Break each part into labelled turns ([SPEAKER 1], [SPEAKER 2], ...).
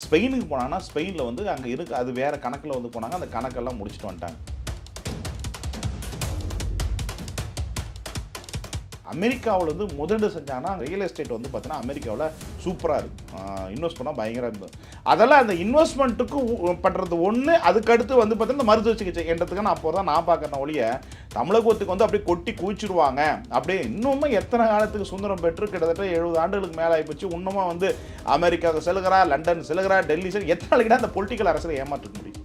[SPEAKER 1] ஸ்பெயினுக்கு போனாங்கன்னா ஸ்பெயினில் வந்து அங்கே இருக்க அது வேறு கணக்கில் வந்து போனாங்க அந்த கணக்கெல்லாம் முடிச்சுட்டு வந்துட்டாங்க. அமெரிக்காவில் வந்து முதலீடு செஞ்சாங்கன்னா ரியல் எஸ்டேட் வந்து பார்த்தீங்கன்னா அமெரிக்காவில் சூப்பராக இருக்கும் இன்வெஸ்ட் பண்ணால் பயங்கரம் இருந்தது. அதெல்லாம் அந்த இன்வெஸ்ட்மெண்ட்டுக்கு பண்ணுறது ஒன்று அதுக்கடுத்து வந்து பார்த்தீங்கன்னா இந்த மருத்துவ சிகிச்சை நான் அப்போ தான் நான் பார்க்குறேன் ஒழிய தமிழகத்துக்கு வந்து அப்படியே கொட்டி குவிச்சிருவாங்க. அப்படியே இன்னுமே எத்தனை காலத்துக்கு சுதந்திரம் பெற்று கிட்டத்தட்ட எழுபது ஆண்டுகளுக்கு மேலே ஆகிப்போச்சு இன்னுமா வந்து அமெரிக்காவுக்கு செல்கிறா லண்டன் செல்கிறா டெல்லி செல் எத்தனை நாளைக்கு அந்த பொலிட்டிக்கல் அரசியலை ஏமாற்ற முடியும்.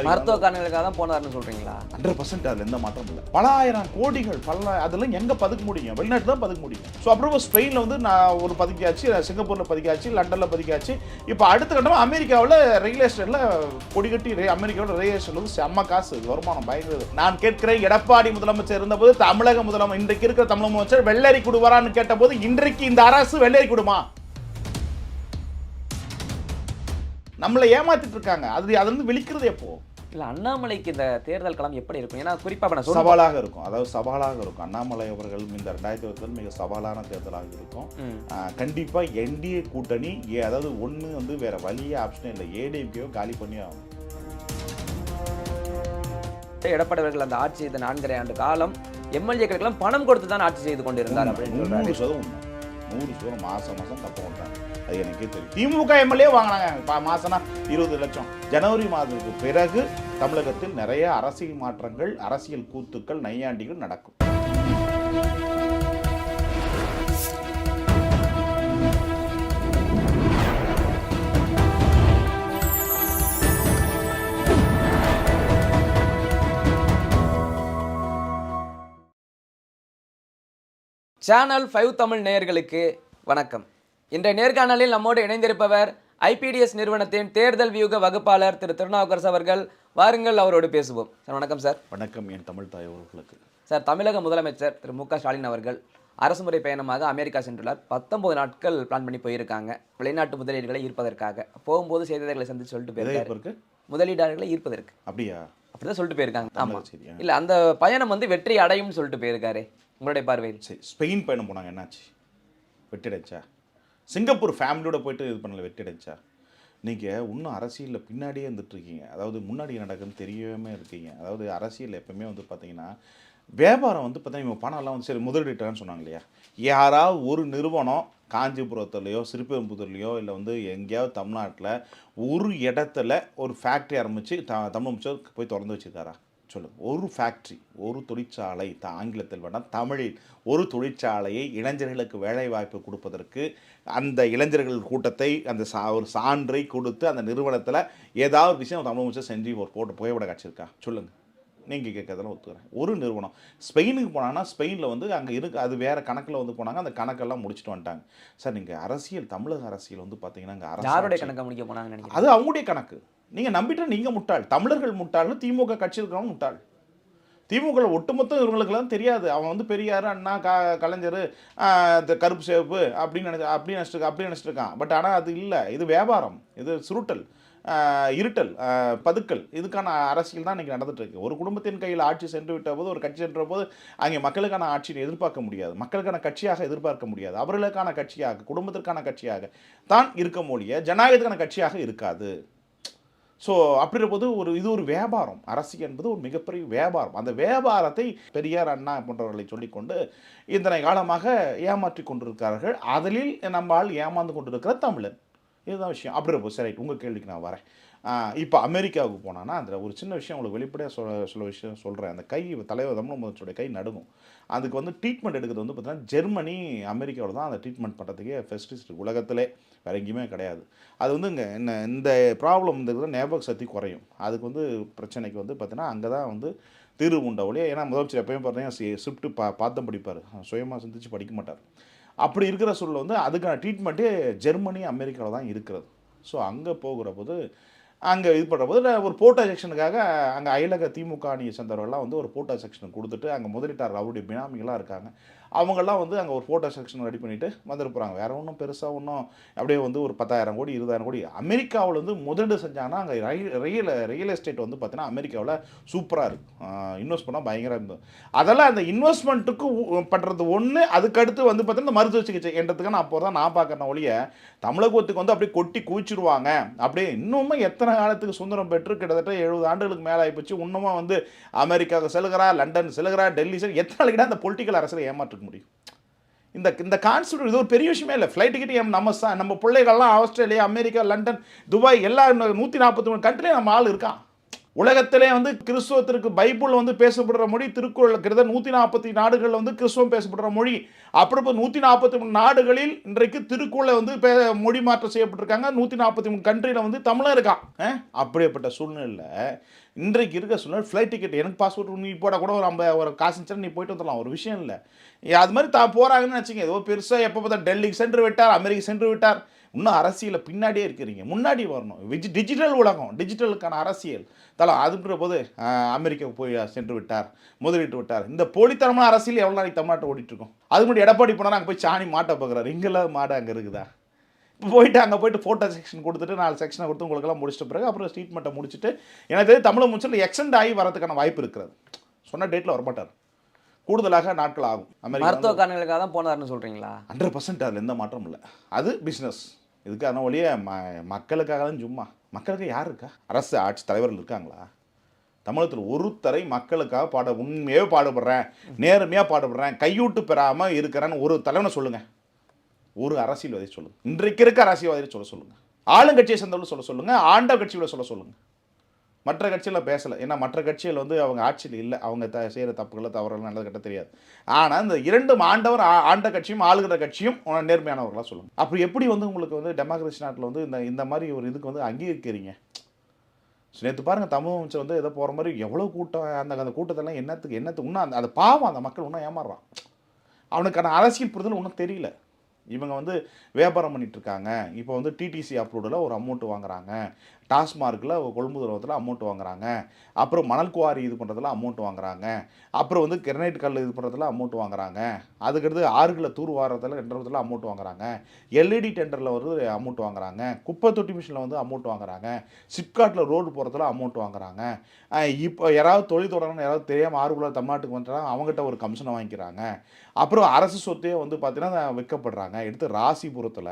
[SPEAKER 2] மருத்துவ காரணங்களுக்காக தான் போனாருன்னு சொல்றீங்களா?
[SPEAKER 1] ஹண்ட்ரட் பர்சன்ட் அதில் எந்த மாற்றம் இல்லை. பல ஆயிரம் கோடிகள் பல அதெல்லாம் எங்கே பதுக்க முடியும்? வெளிநாட்டு தான் பதுக்க முடியும். ஸோ அப்புறம் ஸ்பெயினில் வந்து நான் ஒரு பதிக்காச்சு சிங்கப்பூரில் பதிக்காச்சு லண்டனில் பதிக்காச்சு இப்போ அடுத்த கட்டமாக அமெரிக்காவில் ரியல் எஸ்டேட்டில் கொடி கட்டி re- அமெரிக்காவில் ரியல் எஸ்டேட் வந்து செம்ம காசு. வருமானம் பயங்கர நான் கேட்கிறேன் எடப்பாடி முதலமைச்சர் இருந்தபோது தமிழக முதலமைச்சர் இன்றைக்கு இருக்கிற தமிழக முதலமைச்சர் வெள்ளரி கொடுவாரான்னு கேட்டபோது இன்றைக்கு இந்த அரசு வெள்ளரி கொடுமா நம்மளை ஏமாத்திட்டு இருக்காங்க அது அது வந்து விழிக்கிறது எப்போ?
[SPEAKER 2] இல்ல அண்ணாமலைக்கு இந்த தேர்தல் களம் எப்படி இருக்கும்? ஏன்னா குறிப்பா இப்ப நான்
[SPEAKER 1] சவாலாக இருக்கும். அதாவது சவாலாக இருக்கும். அண்ணாமலை அவர்கள் இந்த ரெண்டாயிரத்தி இருபத்தி மிக சவாலான தேர்தலாக இருக்கும்.
[SPEAKER 2] ம்.
[SPEAKER 1] ஆஹ் கண்டிப்பா என்டிஏ கூட்டணி ஏ- அதாவது ஒண்ணு வந்து வேற வழியே ஆப்ஷனே இல்லை. ஏடிஎம்கேயோ காலி பண்ணி ஆகும்
[SPEAKER 2] எடப்பாடி அவர்கள் அந்த ஆட்சி செய்த நான்கரை ஆண்டு காலம் எம்எல்ஏக்களுக்கெல்லாம் பணம் கொடுத்து தான் ஆட்சி செய்து கொண்டிருந்தார் அப்படின்னு சொல்றாரு.
[SPEAKER 1] நூறு சதம் உண்மை. நூறு சதம் மாசம் மாசம் தப்பு அது எனக்கே தெரியும். திமுக எம்எல்ஏ வாங்கினாங்க. மாசம்னா இருபது லட்சம். ஜனவரி மாதத்துக்கு பிறகு தமிழகத்தில் நிறைய அரசியல் மாற்றங்கள் அரசியல் கூத்துக்கள் நையாண்டிகள் நடக்கும்.
[SPEAKER 2] சேனல் ஃபைவ் தமிழ் நேயர்களுக்கு வணக்கம். இன்றைய நேர்காணலில் நம்மோடு இணைந்திருப்பவர் ஐபிடிஎஸ் நிறுவனத்தின் தேர்தல் வியூக வகுப்பாளர் திரு. திருநாவுக்கரசு அவர்கள். வாருங்கள் அவரோடு பேசுவோம். சார் வணக்கம் சார்.
[SPEAKER 1] வணக்கம் என் தமிழ் தாய் அவர்களுக்கு.
[SPEAKER 2] சார் தமிழக முதலமைச்சர் திரு. மு. ஸ்டாலின் அவர்கள் அரசுமுறை பயணமாக அமெரிக்கா சென்றுள்ளார். பத்தொன்பது நாட்கள் பிளான் பண்ணி போயிருக்காங்க. வெளிநாட்டு முதலீடுகளை ஈர்ப்பதற்காக. போகும்போது செய்தியாளர்களை சந்திச்சு சொல்லிட்டு போயிருக்காரு. முதலீட்டாளர்களை ஈர்ப்பதற்கு.
[SPEAKER 1] அப்படியா?
[SPEAKER 2] அப்படிதான் சொல்லிட்டு போயிருக்காங்க. ஆமா.
[SPEAKER 1] சரி ஆ.
[SPEAKER 2] இல்ல அந்த பயணம் வந்து வெற்றி அடையும்னு சொல்லிட்டு போயிருக்காரு. உங்களுடைய பார்வையில்.
[SPEAKER 1] சரி ஸ்பெயின் பயணம் போனாங்க. என்னாச்சு? வெட்டிடுச்சா சிங்கப்பூர் ஃபேமிலியோட போயிட்டு இது பண்ணல வெட்டிடுச்சா நீங்கள் இன்னும் அரசியலில் பின்னாடியே இருந்துட்டு இருக்கீங்க அதாவது முன்னாடி நடக்குன்னு நடக்குதுன்னு தெரியவே இருக்கீங்க. அதாவது அரசியல் எப்பவுமே வந்து பார்த்தீங்கன்னா வியாபாரம் வந்து பார்த்தீங்கன்னா இவங்க பணம்லாம் வந்து சரி முதலீட்டான்னு சொன்னாங்க இல்லையா? யாராவது ஒரு நிறுவனம் காஞ்சிபுரத்துலேயோ சிறுபெரும்புதூர்லேயோ இல்லை வந்து எங்கேயாவது தமிழ்நாட்டில் ஒரு இடத்துல ஒரு ஃபேக்ட்ரி ஆரம்பித்து த தமிழ் போய் திறந்து வச்சிருக்காரா? சொல்லு. ஒரு ஃபேக்ட்ரி ஒரு தொழிற்சாலை த ஆங்கிலத்தில் வேணால் தமிழில் ஒரு தொழிற்சாலையை இளைஞர்களுக்கு வேலைவாய்ப்பு கொடுப்பதற்கு அந்த இளைஞர்கள் கூட்டத்தை அந்த சா ஒரு சான்றை கொடுத்து அந்த நிறுவனத்தில் ஏதாவது விஷயம் தமிழ் அமைச்சர் செஞ்சு ஒரு போட்டு புகைப்பட காட்சியிருக்கா சொல்லுங்கள் நீங்கள் கேட்கறதெல்லாம் ஒத்துக்கிறேன். ஒரு நிறுவனம். ஸ்பெயினுக்கு போனாங்கன்னா ஸ்பெயினில் வந்து அங்கே இருக்கு அது வேறு கணக்கில் வந்து போனாங்க அந்த கணக்கெல்லாம் முடிச்சுட்டு வந்துட்டாங்க. சார் நீங்கள் அரசியல் தமிழக அரசியல் வந்து பார்த்தீங்கன்னா
[SPEAKER 2] யாருடைய
[SPEAKER 1] அரசு
[SPEAKER 2] கணக்கை முடிக்க நினைக்கிறேன்
[SPEAKER 1] அது அவங்களுடைய கணக்கு. நீங்கள் நம்பிட்டா நீங்கள் முட்டாள். தமிழர்கள் முட்டாள்னு திமுக கட்சி இருக்கிறவங்க முட்டாள். திமுக ஒட்டுமொத்தம் இவங்களுக்கெல்லாம் தெரியாது. அவன் வந்து பெரியார் அண்ணா க கலைஞர் இந்த கருப்பு சேப்பு அப்படின்னு நினச்சி அப்படி நினச்சிட்டு அப்படி நினச்சிட்டு இருக்கான். பட் ஆனால் அது இல்லை. இது வியாபாரம். இது சுருட்டல் இருட்டல் பதுக்கல். இதுக்கான அரசியல் தான் இன்றைக்கி நடந்துகிட்ருக்கு ஒரு குடும்பத்தின் கையில் ஆட்சி சென்று விட்ட போது ஒரு கட்சி சென்ற போது அங்கே மக்களுக்கான ஆட்சியை எதிர்பார்க்க முடியாது. மக்களுக்கான கட்சியாக எதிர்பார்க்க முடியாது. அவர்களுக்கான கட்சியாக குடும்பத்திற்கான கட்சியாக தான் இருக்க மொழிய ஜனநாயகத்துக்கான கட்சியாக இருக்காது. ஸோ அப்படி போது ஒரு இது ஒரு வியாபாரம். அரசியல் என்பது ஒரு மிகப்பெரிய வியாபாரம். அந்த வியாபாரத்தை பெரியார் அண்ணா போன்றவர்களை சொல்லிக்கொண்டு இத்தனை காலமாக ஏமாற்றி கொண்டிருக்கிறார்கள். அதில் நம்மால் ஏமாந்து கொண்டிருக்கிற தமிழன். இதுதான் விஷயம். அப்படி இருப்போம் சரி உங்கள் கேள்விக்கு நான் வரேன். இப்போ அமெரிக்காவுக்கு போனான்னா அந்த ஒரு சின்ன விஷயம் உங்களுக்கு வெளிப்படையாக சொல்ல சொல்ல விஷயம் சொல்கிறேன் அந்த கை தலைவர் தமிழ் முதலமைச்சருடைய கை நடுங்கும். அதுக்கு வந்து ட்ரீட்மெண்ட் எடுக்கிறது வந்து பார்த்தீங்கன்னா ஜெர்மனி அமெரிக்காவில் தான் அந்த ட்ரீட்மெண்ட் பண்ணுறதுக்கே ஃபெஸ்டிஸ்ட் உலகத்திலே வேறு எங்கேயுமே கிடையாது. அது வந்து இங்கே என்ன இந்த ப்ராப்ளம் இந்த ஞாபக சக்தி குறையும். அதுக்கு வந்து பிரச்சனைக்கு வந்து பார்த்தீங்கன்னா அங்கே தான் வந்து தீர்வு உண்ட ஒழிய ஏன்னா முதலமைச்சர் எப்பயும் பார்த்தீங்கன்னா ஸ்கிரிப்ட் பா பார்த்தம் படிப்பார். சுயமாக சிந்திச்சு படிக்க மாட்டார். அப்படி இருக்கிற சூழல் வந்து அதுக்கான ட்ரீட்மெண்ட்டே ஜெர்மனி அமெரிக்காவில் தான் இருக்கிறது. ஸோ அங்கே போகிற போது அங்கே இது பண்ணுற போது ஒரு போட்டோ செக்ஷனுக்காக அங்கே அயலக திமுக அணியை சேர்ந்தவர்கள்லாம் வந்து ஒரு போட்டோ செக்ஷன் கொடுத்துட்டு அங்கே முதலீட்டாளர் அவருடைய பினாமிகளாக இருக்காங்க. அவங்கெல்லாம் வந்து அங்கே ஒரு ஃபோட்டோ செக்ஷன் ரெடி பண்ணிவிட்டு வந்துருப்புறாங்க வேறு ஒன்றும் பெருசாக ஒன்றும் அப்படியே வந்து ஒரு பத்தாயிரம் கோடி இருபதாயிரம் கோடி அமெரிக்காவில் வந்து முதலீடு செஞ்சாங்கன்னா அங்கே ரியல் ரியல் எஸ்டேட் வந்து பார்த்தீங்கன்னா அமெரிக்காவில் சூப்பராக இருக்கும். இன்வெஸ்ட் பண்ணால் பயங்கரம் இருந்தது. அதெல்லாம் அந்த இன்வெஸ்ட்மெண்ட்டுக்கு பண்ணுறது ஒன்று அதுக்கடுத்து வந்து பார்த்தீங்கன்னா மருத்துவ சிகிச்சை என்றதுக்கு நான் அப்போ தான் நான் பார்க்குறேன் ஒழிய தமிழகத்துக்கு வந்து அப்படியே கொட்டி குவிச்சிருவாங்க. அப்படியே இன்னுமே எத்தனை காலத்துக்கு சுதந்திரம் பெற்று கிட்டத்தட்ட எழுபது ஆண்டுகளுக்கு மேலே ஆகிப்போச்சு இன்னுமா வந்து அமெரிக்காவுக்கு செல்கிறா லண்டன் செல்கிறா டெல்லி செல் எத்தனை நாளைக்கு அந்த பொலிட்டிக்கல் அரசியலை இருக்க முடியும். இந்த இந்த கான்செப்ட் இது ஒரு பெரிய விஷயமே இல்லை. ஃப்ளைட் டிக்கெட் நம்ம ச- நம்ம பிள்ளைகள்லாம் ஆஸ்திரேலியா அமெரிக்கா லண்டன் துபாய் எல்லா நூற்றி நாற்பத்தி மூணு கண்ட்ரிலையும் நம்ம ஆள் இருக்கான். உலகத்திலே வந்து கிறிஸ்துவத்திற்கு பைபிள் வந்து பேசப்படுற மொழி திருக்குறள் கிட்டத்தட்ட நூற்றி நாற்பத்தி நாடுகளில் வந்து கிறிஸ்துவம் பேசப்படுற மொழி. அப்படி இப்போ நூற்றி நாற்பத்தி மூணு நாடுகளில் இன்றைக்கு திருக்குறளை வந்து பே மொழி மாற்றம் செய்யப்பட்டிருக்காங்க. நூற்றி நாற்பத்தி மூணு கண்ட்ரியில் வந்து தமிழன் இருக்கான். அப்படியேப்பட்ட சூழ்நிலை சூழ்நிலையில் இன்றைக்கு இருக்க சூழ்நிலை ஃப்ளைட் டிக்கெட் எனக்கு பாஸ்போர்ட் நீ போட கூட ஒரு ஐம்ப ஒரு காசு இருந்துச்சுன்னா நீ போயிட்டு வந்துடலாம். ஒரு விஷயம் இல்லை. அது மாதிரி தான் போகிறாங்கன்னு வச்சுங்க ஏதோ பெருசாக எப்போ பார்த்தா டெல்லிக்கு சென்று விட்டார் அமெரிக்கா சென்று விட்டார். இன்னும் அரசியலில் பின்னாடியே இருக்கிறீங்க. முன்னாடி வரணும். விஜி டிஜிட்டல் உலகம் டிஜிட்டலுக்கான அரசியல். தலை அதுன்ற போது அமெரிக்கா அமெரிக்காவுக்கு போய் சென்று விட்டார் முதலீட்டு விட்டார். இந்த போலித்தனமான அரசியல் எவ்வளோ நாளைக்கு தமிழ்நாட்டை ஓடிட்டுருக்கோம் அதுக்கு அது முன்னாடி எடப்பாடி போனால் அங்கே போய் சாணி மாட்டை பார்க்குறாரு இங்கெல்லாம் மாடு அங்கே இருக்குதா? போயிட்டு அங்கே போயிட்டு ஃபோட்டோ செக்ஷன் கொடுத்துட்டு நாலு செக்ஷனை கொடுத்து உங்களுக்கெல்லாம் முடிச்சிட்ட பிறகு அப்புறம் ட்ரீட்மெண்ட்டை முடிச்சுட்டு எனக்கு தெரிஞ்சு தமிழ் முடிச்சில் எக்ஸ்டெண்ட் ஆகி வரதுக்கான வாய்ப்பு இருக்கிறது. சொன்ன டேட்டில் வரமாட்டார். கூடுதலாக நாட்கள் ஆகும்.
[SPEAKER 2] மருத்துவ காரணங்களுக்காக தான் போனார்னு சொல்றீங்களா?
[SPEAKER 1] ஹண்ட்ரட் பர்சன்ட் அதில் எந்த மாற்றமும் இல்லை. அது பிஸ்னஸ் இதுக்கான ஒழிய ம மக்களுக்காக தான் சும்மா. மக்களுக்கு யார் இருக்கா? அரசு ஆட்சி தலைவர்கள் இருக்காங்களா? தமிழகத்தில் ஒருத்தரை மக்களுக்காக பாட உண்மையாக பாடுபடுறேன் நேர்மையாக பாடுபடுறேன் கையூட்டு பெறாமல் இருக்கிறேன்னு ஒரு தலைவனை சொல்லுங்கள் ஒரு அரசியல்வாதி சொல்லுங்க. இன்றைக்கு இருக்க அரசியல்வாதியை சொல்ல சொல்லுங்க. ஆளுங்கட்சியை சேர்ந்தவர்கள் சொல்ல சொல்லுங்க. ஆண்ட கட்சிகளை சொல்ல சொல்லுங்க. மற்ற கட்சியில் பேசலை. ஏன்னா மற்ற கட்சிகள் வந்து அவங்க ஆட்சியில் இல்லை. அவங்க த செய்கிற தப்புகளை தவறுகள் நல்லது கட்ட தெரியாது. ஆனால் இந்த இரண்டும் ஆண்டவர் ஆண்ட கட்சியும் ஆளுகிற கட்சியும் நேர்மையானவர்களாக சொல்லுங்கள் அப்படி எப்படி வந்து உங்களுக்கு வந்து டெமோக்ரஸி நாட்டில் வந்து இந்த இந்த மாதிரி ஒரு இதுக்கு வந்து அங்கீகரிக்கிறீங்க? நேற்று பாருங்க தமிழ் அமைச்சர் வந்து ஏதோ போகிற மாதிரி எவ்வளோ கூட்டம் அந்த அந்த கூட்டத்தெல்லாம் என்னத்துக்கு என்னத்துக்கு இன்னும் அந்த அது பாவம் அந்த மக்கள் இன்னும் ஏமாறுறான். அவனுக்கான அரசியல் புரிதல் ஒன்றும் தெரியல. இவங்க வந்து வியாபாரம் பண்ணிட்டு இருக்காங்க. இப்போ வந்து டிடிசி அப்ரூவ்டில் ஒரு அமௌண்ட் வாங்குறாங்க. டாஸ்மார்க்கில் கொழும்பு துறவத்தில் அமௌண்ட் வாங்குறாங்க. அப்புறம் மணல் குவாரி இது பண்ணுறதுல அமௌண்ட் வாங்குறாங்க. அப்புறம் வந்து கிரனைட் கல் இது பண்ணுறதுல அமௌண்ட் வாங்குறாங்க. அதுக்கடுத்து ஆறுகளை தூர் வாரத்தில் ரெண்டுறதுல அமௌண்ட் வாங்குறாங்க. எல்இடி டெண்டரில் வந்து அமௌண்ட் வாங்குறாங்க. குப்பை தொட்டி மிஷினில் வந்து அமௌண்ட் வாங்குறாங்க. சிப்காட்டில் ரோடு போகிறதுல அமௌண்ட் வாங்குறாங்க. இப்போ யாராவது தொழில் தொடங்கணும் யாராவது தெரியாமல் ஆறுக்குள்ள தமிழ்நாட்டுக்கு வந்துட்டாங்க அவங்ககிட்ட ஒரு கமிஷனை வாங்கிக்கிறாங்க. அப்புறம் அரசு சொத்தையே வந்து பார்த்தீங்கன்னா விற்கப்படுறாங்க. எடுத்து ராசிபுரத்தில்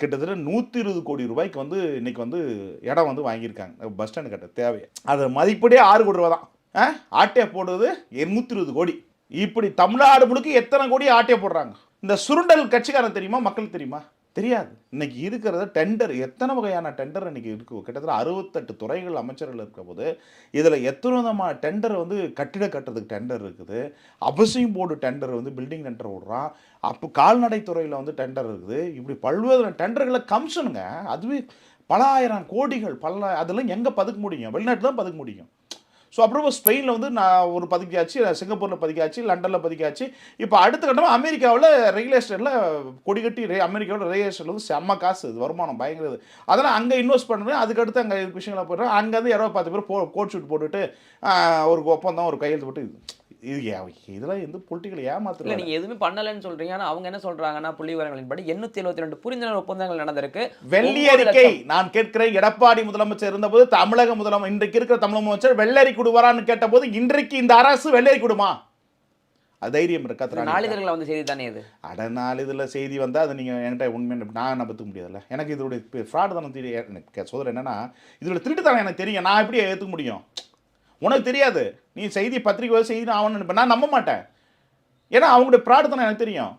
[SPEAKER 1] கிட்டத்தட்ட நூற்றி இருபது கோடி ரூபாய்க்கு வந்து இன்றைக்கி வந்து இடம் வந்து வாங்கியிருக்காங்க. பஸ் ஸ்டாண்டு கட்ட தேவை அது மதிப்படியே ஆறு கோடி ரூபா தான் ஆ? ஆட்டையை போடுறது நூற்றி இருபது கோடி. இப்படி தமிழ்நாடு முழுக்க எத்தனை கோடி ஆட்டையை போடுறாங்க? இந்த சுருண்டல் கட்சிக்காரன் தெரியுமா? மக்களுக்கு தெரியுமா? தெரியாது. இன்னைக்கு இருக்கிறத டெண்டர். எத்தனை வகையான டெண்டர் இன்னைக்கு இருக்கு? கிட்டத்தட்ட அறுபத்தெட்டு துறைகள் அமைச்சர்கள் இருக்க போது இதில் எத்தனை விதமான டெண்டர் வந்து கட்டிட கட்டுறதுக்கு டெண்டர் இருக்குது? அவசியம் போர்டு டெண்டர் வந்து பில்டிங் டெண்டர் விடுறான் அப்போ கால்நடை துறையில் வந்து டெண்டர் இருக்குது. இப்படி பல்வேறு டெண்டர்களை கமிஷனுங்க. அதுவே பல ஆயிரம் கோடிகள் பல அதெல்லாம் எங்கே பதுக்க முடியும்? வெளிநாட்டு தான் பதுக்க முடியும். ஸோ அப்புறம் ஸ்பெயினில் வந்து நான் ஒரு பதுக்கியாச்சு சிங்கப்பூரில் பதுக்கியாச்சு லண்டனில் பதுக்கியாச்சு. இப்போ அடுத்த கட்டமாக அமெரிக்காவில் ரியல் எஸ்டேட்டில் கொடி கட்டி ரே அமெரிக்காவில் ரியல் எஸ்டேட்டில் வந்து செம்ம காசு இது வருமானம் பயங்கரது. அதெல்லாம் அங்கே இன்வெஸ்ட் பண்ணுறேன் அதுக்கடுத்து அங்கே விஷயங்களை போடுறேன் அங்கேருந்து இரவு பத்து பேர் போ கோட் ஷூட் போட்டுட்டு ஒரு ஒப்பந்தம் ஒரு கையெழுத்து போட்டு இது. இது இதெல்லாம் வந்து பொலிட்டிக்கல்
[SPEAKER 2] இல்ல
[SPEAKER 1] ஏமாத்துறது
[SPEAKER 2] நீங்க எதுவுமே பண்ணலன்னு சொல்றீங்க. ஆனா அவங்க என்ன சொல்றாங்கன்னா புள்ளி விவரங்களின்படி எண்ணூத்தி எழுபத்தி ரெண்டு புரிந்துணர்வு ஒப்பந்தங்கள் நடந்திருக்கு.
[SPEAKER 1] வெள்ளி அறிக்கை. நான் கேட்கிறேன் எடப்பாடி முதலமைச்சர் இருந்தபோது தமிழக முதலமைச்சர் இன்றைக்கு இருக்கிற தமிழக முதலமைச்சர் வெள்ளரி கொடுவாரான்னு கேட்டபோது இன்றைக்கு இந்த அரசு வெள்ளரி கொடுமா? அது தைரியம் இருக்கா?
[SPEAKER 2] நாளிதழ்களை வந்து செய்தி தானே இது?
[SPEAKER 1] அட இதில் செய்தி வந்தால் அது நீங்கள் என்கிட்ட உண்மை நான் நம்பத்துக்க முடியாதுல்ல. எனக்கு இதோடைய ஃப்ராட் தானே தெரியும். சோதனை என்னன்னா இதோட திருட்டுத்தனம் எனக்கு தெரியும். நான் எப்படி ஏற்றுக்க முடியும்? உனக்கு தெரியாது. நீ செய்தி பத்திரிக்கை செய்தி நான் அவனு நினைப்பேன் நான் நம்ப மாட்டேன் ஏன்னா அவங்களுடைய பிரார்த்தனை எனக்கு தெரியும்.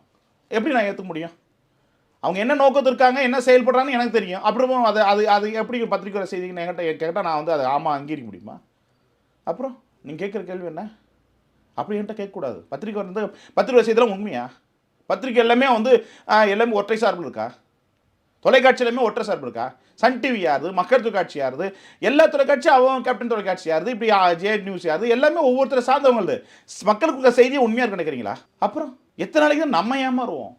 [SPEAKER 1] எப்படி நான் ஏற்றுக்க முடியும்? அவங்க என்ன நோக்கத்து இருக்காங்க என்ன செயல்படுறாங்கன்னு எனக்கு தெரியும். அப்புறமும் அது அது அது எப்படி பத்திரிக்கை செய்திங்கன்னு என்கிட்ட கேட்டால் நான் வந்து அதை ஆமாம் அங்கீகரிக்க முடியுமா? அப்புறம் நீங்கள் கேட்குற கேள்வி என்ன? அப்படி என்கிட்ட கேட்கக்கூடாது. பத்திரிக்கை வந்து பத்திரிக்கை செய்திலாம் உண்மையா? பத்திரிக்கை எல்லாமே வந்து எல்லாமே ஒற்றை சார்பில் இருக்கா? தொலைக்காட்சியிலுமே ஒற்றை சார்பு இருக்கா? சன் டிவி யாருது? மக்கள் தொலைக்காட்சி யாருது? எல்லா தொலைக்காட்சியும் அவன் கேப்டன் தொலைக்காட்சி யாருது? இப்படி ஜே நியூஸ் யாருது? எல்லாமே ஒவ்வொருத்தரை சார்ந்தவங்களது. மக்களுக்கு உள்ள செய்தியை உண்மையாக இருக்கு நினைக்கிறீங்களா? அப்புறம் எத்தனை நாளைக்கு தான் நம்ம ஏமாறுவோம்?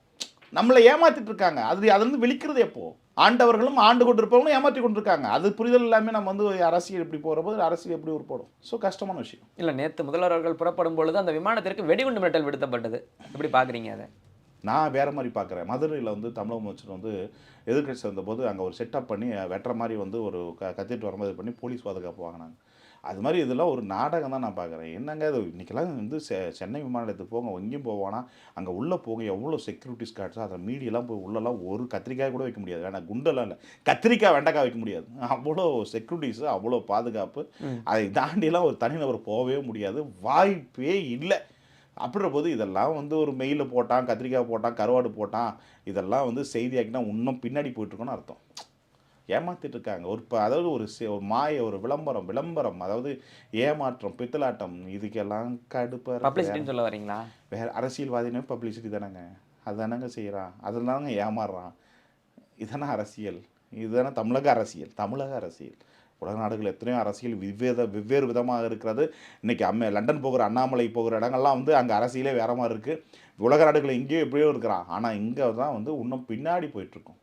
[SPEAKER 1] நம்மளை ஏமாத்திட்டு இருக்காங்க. அது அதுலேருந்து விழிக்கிறது எப்போ? ஆண்டவர்களும் ஆண்டு கொண்டிருப்பவங்களும் ஏமாற்றி கொண்டிருக்காங்க. அது புரிதல் எல்லாமே நம்ம வந்து அரசியல் இப்படி போகிறபோது அரசியல் எப்படி உருப்படும்? ஸோ கஷ்டமான விஷயம்.
[SPEAKER 2] இல்லை நேற்று முதல்வர்கள் புறப்படும் பொழுது அந்த விமானத்திற்கு வெடிகுண்டு மிரட்டல் விடுத்தப்பட்டது. எப்படி பார்க்குறீங்க அதை?
[SPEAKER 1] நான் வேற மாதிரி பார்க்குறேன். மதுரையில் வந்து தமிழக முதலமைச்சர் வந்து எதிர்க்கட்சி வந்தபோது அங்கே ஒரு செட்டப் பண்ணி வெட்டுற மாதிரி வந்து ஒரு க கத்திட்டு வரும்போது இது பண்ணி போலீஸ் பாதுகாப்பு வாங்கினாங்க. அது மாதிரி இதெல்லாம் ஒரு நாடகம் தான் நான் பார்க்குறேன். என்னங்க இது? இன்றைக்கெல்லாம் வந்து செ- சென்னை விமான நிலையத்துக்கு போங்க. எங்கேயும் போவானா? அங்கே உள்ளே போங்க. எவ்வளோ செக்யூரிட்டிஸ் கார்ட்ஸோ அதில் மீடியெல்லாம் போய் உள்ளெல்லாம் ஒரு கத்திரிக்காய் கூட வைக்க முடியாது. வேணா குண்டெல்லாம் இல்லை. கத்திரிக்காய் வெண்டைக்காய் வைக்க முடியாது. அவ்வளோ செக்யூரிட்டிஸு அவ்வளோ பாதுகாப்பு. அதை தாண்டியெல்லாம் ஒரு தனிநபர் போகவே முடியாது. வாய்ப்பே இல்லை. அப்படின்ற போது இதெல்லாம் வந்து ஒரு மெயிலில் போட்டான் கத்திரிக்காய் போட்டான் கருவாடு போட்டான். இதெல்லாம் வந்து செய்தியாக்கினா இன்னும் பின்னாடி போயிட்டுருக்கோன்னு அர்த்தம். ஏமாத்திட்டு இருக்காங்க. ஒரு இப்போ அதாவது ஒரு ஒரு மாய ஒரு விளம்பரம் விளம்பரம் அதாவது ஏமாற்றம் பித்தலாட்டம் இதுக்கெல்லாம் கடுப்பாக
[SPEAKER 2] பப்ளிசிட்டின்னு சொல்ல வரீங்களா?
[SPEAKER 1] வேற அரசியல்வாதினே பப்ளிசிட்டி தானேங்க. அதுதானங்க செய்கிறான் அதில் தானங்க ஏமாறுறான். இதானே அரசியல். இதுதானே தமிழக அரசியல். தமிழக அரசியல். உலக நாடுகள் எத்தனையோ அரசியல் வெவ்வேத வெவ்வேறு விதமாக இருக்கிறது. இன்றைக்கி அம்மே லண்டன் போகிற அண்ணாமலை போகிற இடங்கள்லாம் வந்து அங்கே அரசியலே வேறு மாதிரி இருக்குது உலக நாடுகள் எங்கேயோ எப்படியோ இருக்கிறான் ஆனால் இங்கே தான் வந்து இன்னும் பின்னாடி போயிட்டுருக்கோம்.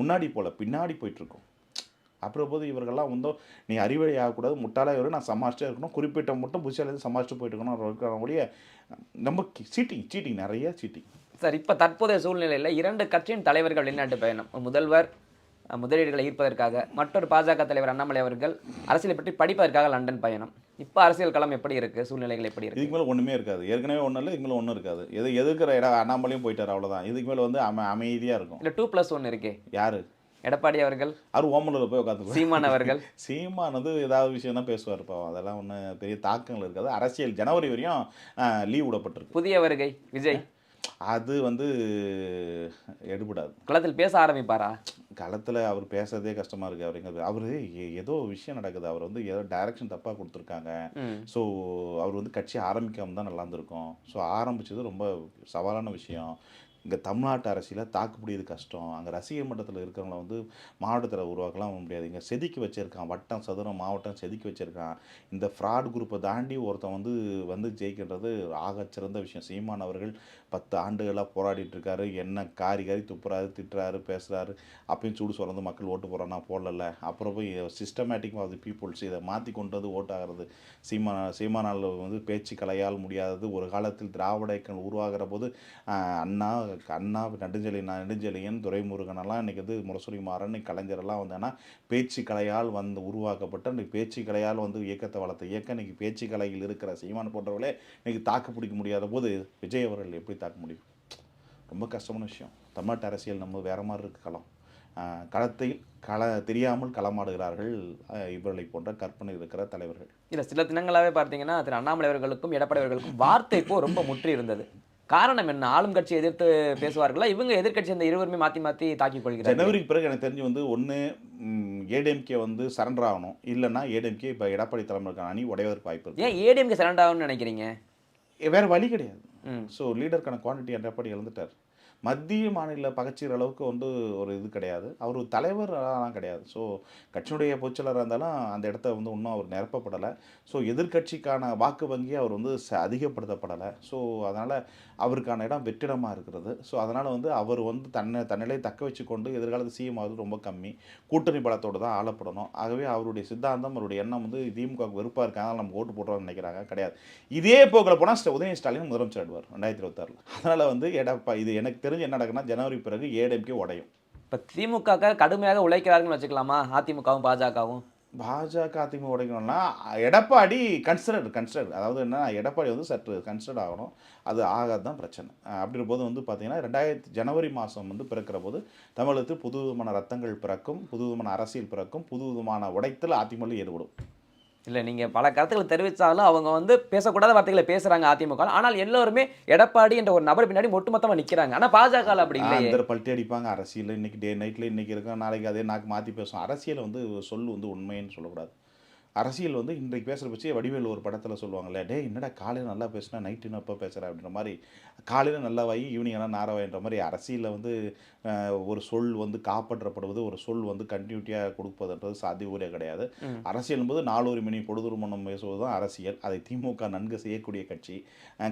[SPEAKER 1] முன்னாடி போல் பின்னாடி போயிட்டுருக்கோம். அப்புறம் போது இவர்கள்லாம் வந்து நீ அறிவழி ஆகக்கூடாது. முட்டாளாக வரும் நான் சமாளிச்சே இருக்கணும். குறிப்பிட்ட மட்டும் புதுசாலேருந்து சமாளிச்சு போயிட்டு இருக்கணும் இருக்கிறவங்களுடைய ரொம்ப சீட்டிங் சீட்டிங் நிறைய சீட்டிங்
[SPEAKER 2] சார் இப்போ தற்போதைய சூழ்நிலையில் இரண்டு கட்சியின் தலைவர்கள் வெளிநாட்டு பயணம்? முதல்வர் முதலீடுகளை ஈர்ப்பதற்காக. மற்றொரு பாஜக தலைவர் அண்ணாமலை அவர்கள் அரசியலை பற்றி படிப்பதற்காக லண்டன் பயணம். இப்போ அரசியல் களம் எப்படி இருக்கு? சூழ்நிலைகள் எப்படி இருக்கு?
[SPEAKER 1] இதுக்கு மேலே ஒன்றுமே இருக்காது. ஏற்கனவே ஒன்றும் இல்லை இதுக்கு மேலே ஒன்றும் இருக்காது. எது எதுக்கிற இடம்? அண்ணாமலையும் போயிட்டார் அவ்வளோதான் இதுக்கு மேலே வந்து அம அமைதியாக இருக்கும்.
[SPEAKER 2] இல்லை டூ ப்ளஸ் ஒன் இருக்கே.
[SPEAKER 1] யார்?
[SPEAKER 2] எடப்பாடி அவர்கள்.
[SPEAKER 1] அவர் ஓமலூரில் போய் உட்காந்து
[SPEAKER 2] சீமான் அவர்கள்.
[SPEAKER 1] சீமான் வந்து ஏதாவது விஷயம் தான் பேசுவார் பாவம். அதெல்லாம் ஒன்றும் பெரிய தாக்கங்கள் இருக்காது. அரசியல் ஜனவரி வரையும் லீவ் விடப்பட்டிருக்கு.
[SPEAKER 2] புதிய வருகை விஜய்.
[SPEAKER 1] அது வந்து எடுபடாது.
[SPEAKER 2] களத்தில் பேச ஆரம்பிப்பாரா?
[SPEAKER 1] களத்தில் அவர் பேசுறதே கஷ்டமாக இருக்குது அவருங்கிறது அவர் ஏதோ விஷயம் நடக்குது. அவர் வந்து ஏதோ டைரக்ஷன் தப்பாக கொடுத்துருக்காங்க. ஸோ அவர் வந்து கட்சி ஆரம்பிக்காம தான் நல்லா இருந்திருக்கும். ஸோ ஆரம்பிச்சது ரொம்ப சவாலான விஷயம். இங்கே தமிழ்நாட்டு அரசியலில் தாக்குப்பிடியது கஷ்டம். அங்கே ரசிகர் மட்டத்தில் இருக்கிறவங்கள வந்து மாவட்டத்தில் உருவாக்கலாம் முடியாது. இங்கே செதுக்கி வச்சிருக்கான். வட்டம் சதுரம் மாவட்டம் செதுக்கி வச்சிருக்கான். இந்த ஃப்ராட் குரூப்பை தாண்டி ஒருத்தன் வந்து வந்து ஜெயிக்கின்றது ஆகச்சிறந்த விஷயம். சீமான் அவர்கள் பத்து ஆண்டுகளாக போராடிட்டு இருக்காரு என்ன காரி காரி துப்புறாரு திட்டுறாரு பேசுகிறாரு அப்பயும் சூடு சொல்கிறது மக்கள் ஓட்டு போகிறான்னா போடல அப்புறம் போய் சிஸ்டமேட்டிக் ஆஃப் தி பீப்புள்ஸ் இதை மாற்றி கொண்டு வந்து ஓட்டாகிறது சீமா சீமானால் வந்து பேச்சு கலையால் முடியாதது. ஒரு காலத்தில் திராவிட இயக்கம் உருவாகிற போது அண்ணா அண்ணா நெடுஞ்செலி நெடுஞ்செலியன் துரைமுருகன் எல்லாம் இன்னைக்கு வந்து முரசொலி மாறன் கலைஞரெல்லாம் வந்து ஆனால் பேச்சு கலையால் வந்து உருவாக்கப்பட்ட இன்றைக்கி பேச்சு கலையால் வந்து இயக்கத்தை வளர்த்த இயக்கம் இன்றைக்கி பேச்சு கலையில் இருக்கிற சீமான் போன்றவர்களே இன்றைக்கி தாக்கு பிடிக்க முடியாத போது விஜய் அவர்கள் எப்படி தாக்க முடியும் ரொம்ப கஷ்டமான விஷயம். தமிழ்நாட்டு அரசியல் நம்ம வேற மாதிரி இருக்கு களம். களத்தில் கள தெரியாமல் களமாடுகிறார்கள் இவர்களை போன்ற கற்பனை இருக்கிற தலைவர்கள்.
[SPEAKER 2] இல்ல சில தினங்களாவே பார்த்தீங்கன்னா திரு அண்ணாமலை அவர்களுக்கும் எடப்பாடி அவர்களுக்கும் வார்த்தை இப்போ ரொம்ப முற்றி இருந்தது. காரணம் என்ன? ஆளும் கட்சி எதிர்த்து பேசுவார்களா? இவங்க எதிர்க்கட்சி இந்த இருவருமே மாத்தி மாத்தி தாக்கி கொள்கிறார்கள்.
[SPEAKER 1] ஜனவரிக்கு பிறகு எனக்கு தெரிஞ்சு வந்து ஒன்று ஏடிஎம்கே வந்து சரண்டர் ஆகணும். இல்லைன்னா ஏடிஎம்கே இப்போ எடப்பாடி தலைமையிலான அணி உடைவதற்கு வாய்ப்பு
[SPEAKER 2] ஏன் ஏடிஎம்கே சரண்ட் ஆகும்னு நினைக்கிறீங்க?
[SPEAKER 1] வேற வழி கிடையாது. ஸோ லீடருக்கான குவான்டிட்டி எடப்பாடி இழந்துட்டார். மத்திய மாநில பகச்சீர் அளவுக்கு வந்து ஒரு இது கிடையாது. அவர் ஒரு தலைவர் கிடையாது. ஸோ கட்சியினுடைய பொச்சலராக இருந்தாலும் அந்த இடத்த வந்து இன்னும் அவர் நிரப்பப்படலை. ஸோ எதிர்க்கட்சிக்கான வாக்கு வங்கி அவர் வந்து ச- அதிகப்படுத்தப்படலை. ஸோ அதனால் அவருக்கான இடம் வெற்றிடமாக இருக்கிறது. ஸோ அதனால் வந்து அவர் வந்து தன்னை தன்னிலையை தக்க வச்சு கொண்டு எதிர்காலத்து சிஎம் ஆகுது ரொம்ப கம்மி. கூட்டணி பலத்தோடு தான் ஆளப்படணும். ஆகவே அவருடைய சித்தாந்தம் அவருடைய எண்ணம் வந்து திமுக வெறுப்பாக இருக்காங்க நம்ம ஓட்டு போடுறோம்னு நினைக்கிறாங்க. கிடையாது. இதே போக்கில் போனால் உதயநிதி ஸ்டாலின் முதலமைச்சர் ஆடுவார் ரெண்டாயிரத்தி இருபத்தாறில். அதனால் வந்து எடப்பா இது எனக்கு தெரிஞ்சு என்ன நடக்குன்னா ஜனவரி பிறகு ஏடிஎம்கே உடையும்.
[SPEAKER 2] இப்ப திமுக கடுமையாக உழைக்கிறார்கள்னு வச்சுக்கலாமா? அதிமுகவும் பாஜகவும்?
[SPEAKER 1] பாஜக அதிமுக உடைக்கணும்னா எடப்பாடி கன்சிடர்டு கன்சிடர்டு அதாவது என்ன எடப்பாடி வந்து சற்று கன்சிடர்ட் ஆகணும். அது ஆகாது தான் பிரச்சனை. அப்படின்ற போது வந்து பார்த்தீங்கன்னா ரெண்டாயிரத்தி ஜனவரி மாதம் வந்து பிறக்கிற போது தமிழகத்தில் புது விதமான ரத்தங்கள் பிறக்கும் புது விதமான அரசியல் பிறக்கும் புது விதமான உடைத்தல் அதிமுக ஈடுபடும்
[SPEAKER 2] இல்ல நீங்க பல கருத்துக்களை தெரிவித்தாலும் அவங்க வந்து பேசக்கூடாத வார்த்தைகளை பேசுறாங்க அதிமுக ஆனால் எல்லோருமே எடப்பாடி என்ற ஒரு நபர் பின்னாடி ஒட்டுமொத்தமாக நிக்கிறாங்க. ஆனா பாஜக அப்படி
[SPEAKER 1] இல்லை பல்ட்டி அடிப்பாங்க. அரசியல் இன்னைக்கு டே நைட்டில் இன்னைக்கு இருக்கும் நாளைக்கு அதே நாக்கு மாற்றி பேசும். அரசியல் வந்து சொல் வந்து உண்மைன்னு சொல்லக்கூடாது. அரசியல் வந்து இன்றைக்கு பேசுகிற பட்சம் வடிவேல் ஒரு படத்தில் சொல்லுவாங்கல்ல டேய் என்னடா காலையில் நல்லா பேசுனா நைட்டு என்ன எப்போ பேசுகிற அப்படின்ற மாதிரி. காலையில் நல்லா வாய் ஈவினிங் எல்லாம் நாரவாயின்ற மாதிரி அரசியலில் வந்து ஒரு சொல் வந்து காப்பாற்றப்படுவது ஒரு சொல் வந்து கண்டினியூட்டியாக கொடுப்பதுன்றது சாத்தியக்கூறிய கிடையாது.
[SPEAKER 2] ம்.
[SPEAKER 1] அரசியல் என்பது நாலொரு மணி பொழுதுரு மனம் பேசுவது தான் அரசியல். அதை திமுக நன்கு செய்யக்கூடிய கட்சி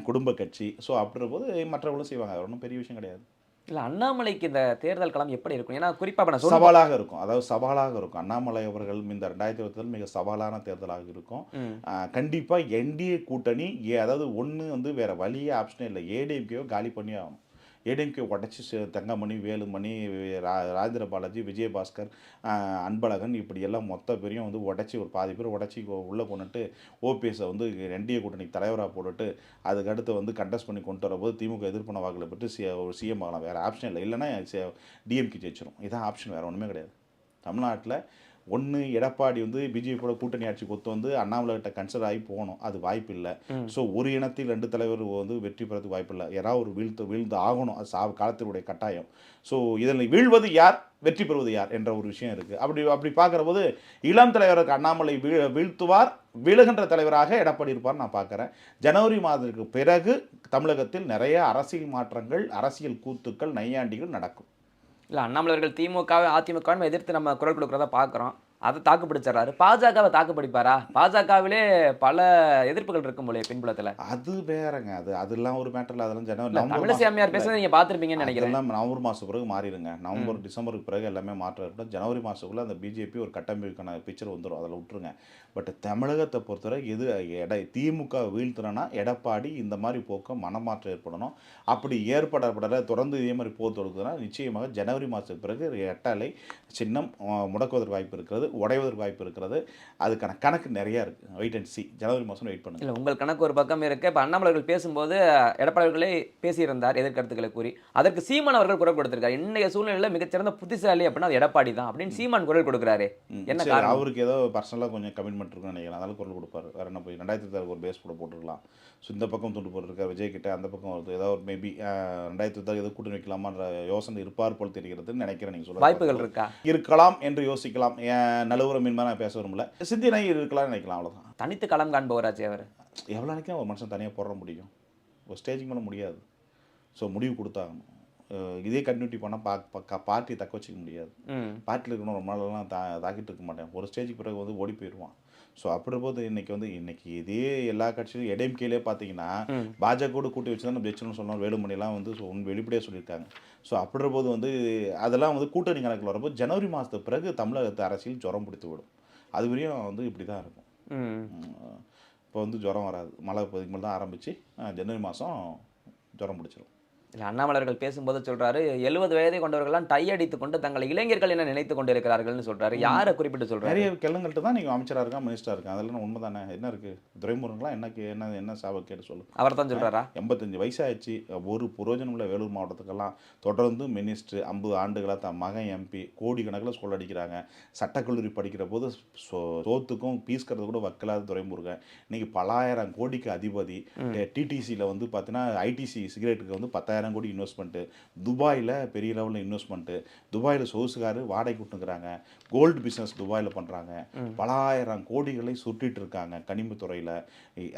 [SPEAKER 1] குடும்ப கட்சி. ஸோ அப்படின்ற போது மற்றவர்களும் செய்வாங்க. அது ஒன்றும் பெரிய விஷயம் கிடையாது.
[SPEAKER 2] இல்ல அண்ணாமலைக்கு இந்த தேர்தல் களம் எப்படி இருக்கும்? ஏன்னா குறிப்பா இப்ப நான்
[SPEAKER 1] சவாலாக இருக்கும். அதாவது சவாலாக இருக்கும். அண்ணாமலை அவர்கள் இந்த ரெண்டாயிரத்தி இருபத்தில் மிக சவாலான தேர்தலாக இருக்கும்.
[SPEAKER 2] ம்.
[SPEAKER 1] ஆஹ் கண்டிப்பா என்டிஏ கூட்டணி ஏ- அதாவது ஒன்று வந்து வேற வழியே ஆப்ஷனே இல்லை. ஏடிஎம்கேவை காலி பண்ணி ஆகணும். ஏடிஎம்கே உடச்சி தங்கமணி வேலுமணி ரா ராஜேந்திர பாலாஜி விஜயபாஸ்கர் அன்பழகன் இப்படி எல்லாம் மொத்த பேரையும் வந்து உடச்சி ஒரு பாதி பேர் உடச்சி உள்ளே கொண்டுட்டு ஓபிஎஸை வந்து என்டிஏ கூட்டணிக்கு தலைவராக போட்டுட்டு அதுக்கு அடுத்து வந்து கண்டஸ்ட் பண்ணி கொண்டு வரும்போது திமுக எதிர்ப்பான வாக்குகளை பெற்று சி ஒரு சிஎம் ஆகலாம். வேறு ஆப்ஷன் இல்லை. இல்லைன்னா டிஎம்கே ஜெயிச்சிடும் இதான் ஆப்ஷன் வேறு ஒன்றுமே கிடையாது. தமிழ்நாட்டில் ஒன்று எடப்பாடி வந்து பிஜேபியோட கூட்டணி ஆட்சி கொத்து வந்து அண்ணாமலைகிட்ட கன்சிடர் ஆகி போகணும். அது வாய்ப்பு இல்லை. ஸோ ஒரு இனத்தில் ரெண்டு தலைவர் வந்து வெற்றி பெறதுக்கு வாய்ப்பு இல்லை. யாராவது ஒரு வீழ்த்து வீழ்ந்து ஆகணும். அது சா காலத்தினுடைய கட்டாயம். ஸோ இதில் வீழ்வது யார்? வெற்றி பெறுவது யார்? என்ற ஒரு விஷயம் இருக்குது அப்படி அப்படி பார்க்குற போது இளம் தலைவருக்கு அண்ணாமலை வீழ் வீழ்த்துவார். வீழுகின்ற தலைவராக எடப்பாடி இருப்பார் நான் பார்க்குறேன். ஜனவரி மாதத்துக்கு பிறகு தமிழகத்தில் நிறைய அரசியல் மாற்றங்கள் அரசியல் கூத்துக்கள் நையாண்டிகள் நடக்கும்.
[SPEAKER 2] இல்லை அண்ணாமலையர்கள் திமுகவை அதிமுகவை எதிர்த்து நம்ம குரல் கொடுக்குறத பார்க்குறோம். அதை தாக்கு பிடிச்சிடறாரு பாஜகவை தாக்கு பிடிப்பாரா பாஜகவிலே பல எதிர்ப்புகள் இருக்கும் போலே பின்புலத்துல.
[SPEAKER 1] அது வேறங்க. அது அதெல்லாம் ஒரு மேட்டரில் அதெல்லாம் ஜனவரி மாசம்
[SPEAKER 2] அம்மையார் பேசுறது நீங்க பார்த்திருப்பீங்கன்னு நினைக்கிறேன்.
[SPEAKER 1] நவம்பர் மாதம் பிறகு மாறிடுங்க. நவம்பர் டிசம்பருக்கு பிறகு எல்லாமே மாற்றம் இருக்கும் ஜனவரி மாதத்துக்குள்ளே அந்த பிஜேபி ஒரு கட்டமைப்புக்கான பிக்சர் வந்துடும் அதில் விட்டுருங்க. பட் தமிழகத்தை பொறுத்தவரை எது எடை திமுக வீழ்த்துறனா எடப்பாடி இந்த மாதிரி போக்க மனமாற்றம் ஏற்படணும். அப்படி ஏற்படப்பட தொடர்ந்து இதே மாதிரி போர் தொடுக்குதுன்னா நிச்சயமாக ஜனவரி மாதத்துக்கு பிறகு எட்டாலை சின்னம் முடக்குவதற்கு வாய்ப்பு இருக்கிறது. உடைவதற்கு வாய்ப்பு இருக்கிறது. அதுக்கான கணக்கு நிறையா இருக்குது வெயிட் அண்ட் சி ஜனவரி மாதம் வெயிட் பண்ணுங்க.
[SPEAKER 2] இல்ல உங்கள் கணக்கு ஒரு பக்கம் இருக்கு. இப்ப அண்ணாமலை அவர்கள் பேசும்போது எடப்பாடி அவர்களே பேசியிருந்தார் எதிர்கருத்துக்களை கூறி. அதற்கு சீமான் அவர்கள் குரல் கொடுத்திருக்காரு. இன்னைய சூழ்நிலையில மிகச்சிறந்த புத்திசாலி அப்படின்னா அது எடப்பாடி தான் அப்படின்னு சீமான் குரல் கொடுக்குறாரு. என்ன?
[SPEAKER 1] அவருக்கு ஏதோ பர்சனலாக கொஞ்சம் கமிட்மெண்ட் இருக்குன்னு நினைக்கிறேன். அதனால குரல் கொடுப்பாரு. வேற என்ன போய் ரெண்டாயிரத்தி இருபத்தாறு ஒரு பேஸ் போட போட்டுருக்கலாம். ஸோ இந்த பக்கம் துண்டு போட்டுருக்க விஜய் கிட்ட அந்த பக்கம் வருது. ஏதோ ஒரு மேபி ரெண்டாயிரத்தி இருபத்தாறு ஏதோ கூட்டணி வைக்கலாமான்ற யோசனை இருப்பார் போல் தெரிகிறதுன்னு நினைக்கிறேன் நீங்கள் சொல்ல
[SPEAKER 2] வாய்ப்புகள் இருக்கா?
[SPEAKER 1] இருக்கலாம் என்று யோசிக்கலாம். ஏன் நலுவரம் மீன்மா நான் பேச விரும்பல. சிந்தனை இருக்கலாம்னு நினைக்கலாம் அவ்வளோதான்
[SPEAKER 2] தனித்து களம் காண்பவராச்சு அவர்.
[SPEAKER 1] எவ்வளோ நாளைக்கும் ஒரு மனுஷன் தனியாக போட முடியும்? ஒரு ஸ்டேஜிங் மேலே முடியாது. ஸோ முடிவு கொடுத்தாகணும். இதே கண்டினியூட்டி பண்ணால் பா பார்ட்டி தக்க வச்சுக்க முடியாது. பார்ட்டியில் இருக்கணும் ரொம்ப நாளெல்லாம் தா தாக்கிட்டு இருக்க மாட்டேன். ஒரு ஸ்டேஜுக்கு பிறகு வந்து ஓடி போயிடுவான் ஸோ அப்படி போது இன்னைக்கு வந்து இன்னைக்கு இதே எல்லா கட்சியிலும் எடேம்கேலே பார்த்தீங்கன்னா
[SPEAKER 2] ம்.
[SPEAKER 1] பாஜகவோட கூட்டி வச்சு தான் நம்ம ஜெயிச்சோம்னு சொன்னோம். வேலுமணிலாம் வந்து ஸோ வெளிப்படையாக சொல்லியிருக்காங்க. ஸோ அப்படின்ற போது வந்து அதெல்லாம் வந்து கூட்டணி கணக்கில் வரும்போது ஜனவரி மாதத்துக்கு பிறகு தமிழகத்து அரசியல் ஜுரம் பிடித்து விடும். அது வரையும் வந்து இப்படி தான் இருக்கும். இப்போ வந்து ஜுரம் வராது. மழை இப்போதைக்கு மேலே தான் ஆரம்பித்து ஜனவரி மாதம் ஜுரம் பிடிச்சிரும்.
[SPEAKER 2] இல்ல அண்ணாமலை அவர்கள் பேசும்போது சொல்றாரு எழுபது வயதை கொண்டவர்கள்லாம் டை அடித்து கொண்டு தங்களை இளைஞர்கள் என்ன நினைத்து கொண்டிருக்கிறார்கள்னு சொல்றாரு. யாரை குறிப்பிட்டு சொல்றாரு?
[SPEAKER 1] நிறைய கிழங்கள்ட்ட தான் நீங்கள் அமைச்சராக இருக்கா மினிஸ்டராக இருக்கா. அதெல்லாம் உண்மை தானே. என்ன இருக்குது துரைமுருகன்லாம் என்ன என்ன என்ன கேட்டு சொல்லு.
[SPEAKER 2] அவர் தான் சொல்றாரா?
[SPEAKER 1] எண்பத்தஞ்சு வயசாச்சு ஒரு புரோஜனம் உள்ள வேலூர் மாவட்டத்துக்கெல்லாம் தொடர்ந்து மினிஸ்டர் ஐம்பது ஆண்டுகளாக தன் மகன் எம்பி கோடிக்கணக்கில் சொல்ல அடிக்கிறாங்க. சட்டக்கல்லூரி படிக்கிற போது சோத்துக்கும் பீஸ்கிறது கூட வக்கலாத துரைமுருகன். இன்னைக்கு பலாயிரம் கோடிக்கு அதிபதி. டிடிசியில் வந்து பார்த்தீங்கன்னா ஐடிசி சிகரெட்டுக்கு வந்து பத்தாயிரம் கோடி இன்வெஸ்ட்மெண்ட்டு துபாயில் பெரிய லெவலில் இன்வெஸ்ட்மெண்ட்டு துபாயில் சொகுசுகாரு வாடகை விட்டுங்கிறாங்க. கோல்டு பிஸ்னஸ் துபாயில் பண்ணுறாங்க பலாயிரம் கோடிகளை சுட்டிட்டு இருக்காங்க கனிமத்துறையில்